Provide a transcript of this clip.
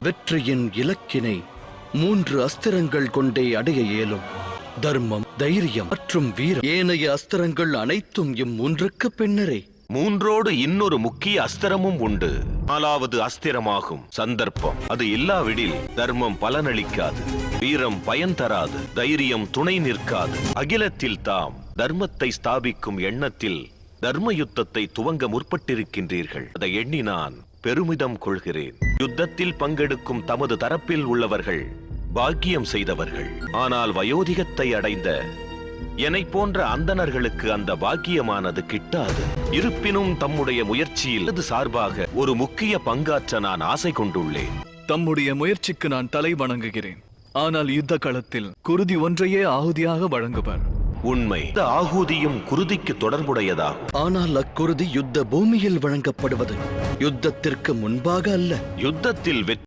வெற்றியின் இலக்கினை மூன்று அஸ்திரங்கள் கொண்டே அடைய இயலும். தர்மம் தைரியம் மற்றும் வீரம். ஏனைய அஸ்திரங்கள் அனைத்தும் இம்மூன்றுக்கு பின்னரே. மூன்றோடு இன்னொரு முக்கிய அஸ்திரமும் உண்டு. நாலாவது அஸ்திரமாகும் சந்தர்ப்பம். அது இல்லாவிடில் தர்மம் பலனளிக்காது. வீரம் பயன் தராது. தைரியம் துணை நிற்காது. அகிலத்தில் தாம் தர்மத்தை ஸ்தாபிக்கும் எண்ணத்தில் தர்ம யுத்தத்தை துவங்க முற்பட்டிருக்கின்றீர்கள். அதை எண்ணி நான் பெருமிதம் கொள்கிறேன். யுத்தத்தில் பங்கெடுக்கும் தமது தரப்பில் உள்ளவர்கள் பாக்கியம் செய்தவர்கள். ஆனால் வயோதிகத்தை அடைந்த என்னை போன்ற அந்தணர்களுக்கு அந்த பாக்கியமானது கிட்டாது. இருப்பினும் தம்முடைய முயற்சியில் அது சார்பாக ஒரு முக்கிய பங்காற்ற நான் ஆசை கொண்டுள்ளேன். தம்முடைய முயற்சிக்கு நான் தலை வணங்குகிறேன். ஆனால் யுத்த களத்தில் குருதி ஒன்றையே ஆகுதியாக வழங்குவர். உண்மை. இந்த ஆகூதியும் குருதிக்கு தொடர்புடையதாகும். ஆனால் அக்குருதி யுத்த பூமியில் வழங்கப்படுவது யுத்தத்திற்கு முன்பாக அல்ல. யுத்தத்தில் வெற்றி